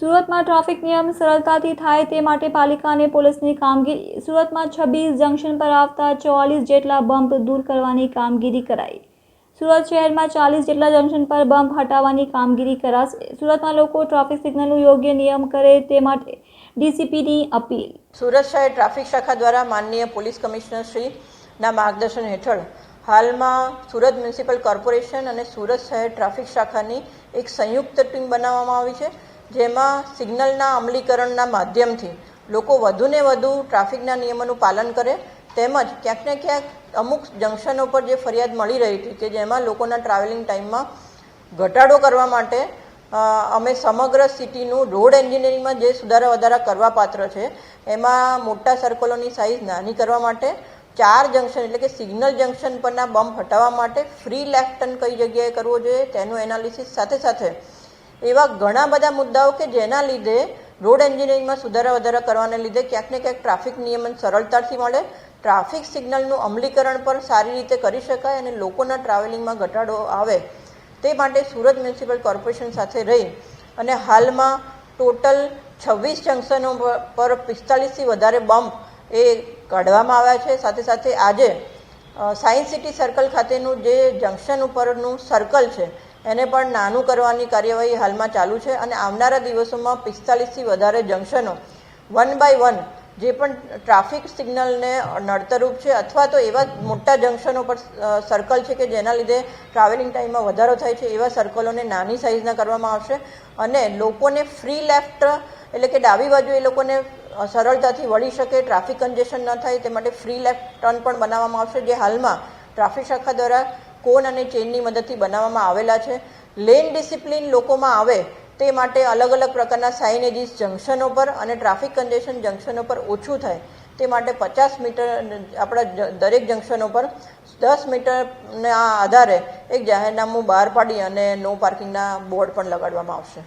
સુરતમાં ટ્રાફિક નિયમ સરળતાથી થાય તે માટે પાલિકા અને પોલીસની કામગીરી, સુરતમાં છવ્વીસ જંકશન પર આવતા ચોવાલીસ જેટલા બમ્પ દૂર કરવાની કામગીરી કરાઈ. સુરત શહેરમાં ચાલીસ જેટલા જંકશન પર બમ્પ હટાવવાની કામગીરી કરાશે. સુરતમાં લોકો ટ્રાફિક સિગ્નલનું યોગ્ય નિયમ કરે તે માટે ડીસીપીની અપીલ. સુરત શહેર ટ્રાફિક શાખા દ્વારા માનનીય પોલીસ કમિશનર શ્રીના માર્ગદર્શન હેઠળ હાલમાં સુરત મ્યુનિસિપલ કોર્પોરેશન અને સુરત શહેર ટ્રાફિક શાખાની એક સંયુક્ત ટીમ બનાવવામાં આવી છે. જેમાં સિગ્નલના અમલીકરણના માધ્યમથી લોકો વધુને વધુ ટ્રાફિકના નિયમોનું પાલન કરે, તેમજ ક્યાંક ને ક્યાંક અમુક જંકશનો પર જે ફરિયાદ મળી રહી હતી કે જેમાં લોકોના ટ્રાવેલિંગ ટાઈમમાં ઘટાડો કરવા માટે અમે સમગ્ર સિટીનું રોડ એન્જિનિયરિંગમાં જે સુધારા વધારા કરવા પાત્ર છે, એમાં મોટા સર્કલોની સાઇઝ નાની કરવા માટે, ચાર જંકશન એટલે કે સિગ્નલ જંકશન પરના બમ્પ હટાવવા માટે ફ્રી લેફ્ટ ટર્ન કઈ જગ્યાએ કરવો જોઈએ તેનું એનાલિસિસ સાથે સાથે એવા ઘણા બધા મુદ્દાઓ કે જેના લીધે રોડ એન્જિનિયરિંગમાં સુધારા વધારા કરવાને લીધે ક્યાંક ને ક્યાંક ટ્રાફિક નિયમન સરળતાથી મળે. ટ્રાફિક સિગ્નલનું અમલીકરણ પણ સારી રીતે કરી શકાય અને લોકોના ટ્રાવેલિંગમાં ઘટાડો આવે તે માટે સુરત મ્યુનિસિપલ કોર્પોરેશન સાથે રહી અને હાલમાં ટોટલ છવ્વીસ જંકશનો પર- પિસ્તાલીસથી વધારે બમ્પ એ કાઢવામાં આવ્યા છે. સાથે સાથે આજે સાયન્સ સિટી સર્કલ ખાતેનું જે જંકશન ઉપરનું સર્કલ છે એને પણ નાનું કરવાની કાર્યવાહી હાલમાં ચાલુ છે અને આવનારા દિવસોમાં પિસ્તાલીસથી વધારે જંકશનો વન બાય વન જે પણ ટ્રાફિક સિગ્નલને નડતરરૂપ છે અથવા તો એવા મોટા જંકશનો પર સર્કલ છે કે જેના લીધે ટ્રાવેલિંગ ટાઈમમાં વધારો થાય છે એવા સર્કલોને નાની સાઇઝના કરવામાં આવશે અને લોકોને ફ્રી લેફ્ટ એટલે કે ડાબી બાજુ એ લોકોને સરળતાથી વળી શકે ટ્રાફિક કન્જેશન ન થાય તે માટે ફ્રી લેફ્ટ ટર્ન પણ બનાવવામાં આવશે જે હાલમાં ટ્રાફિક શાખા દ્વારા કોન અને ચેનની મદદથી બનાવવામાં આવેલા છે. લેન ડિસિપ્લિન લોકોમાં આવે તે માટે અલગ અલગ પ્રકારના સાઇનેજીસ જંકશનો પર અને ટ્રાફિક કન્જેશન જંકશનો પર ઓછું થાય. તે માટે પચાસ મીટર આપણા દરેક જંકશનો પર દસ મીટરના આધારે એક જાહેરનામું બહાર પાડી અને નો પાર્કિંગના બોર્ડ પણ લગાડવામાં આવશે.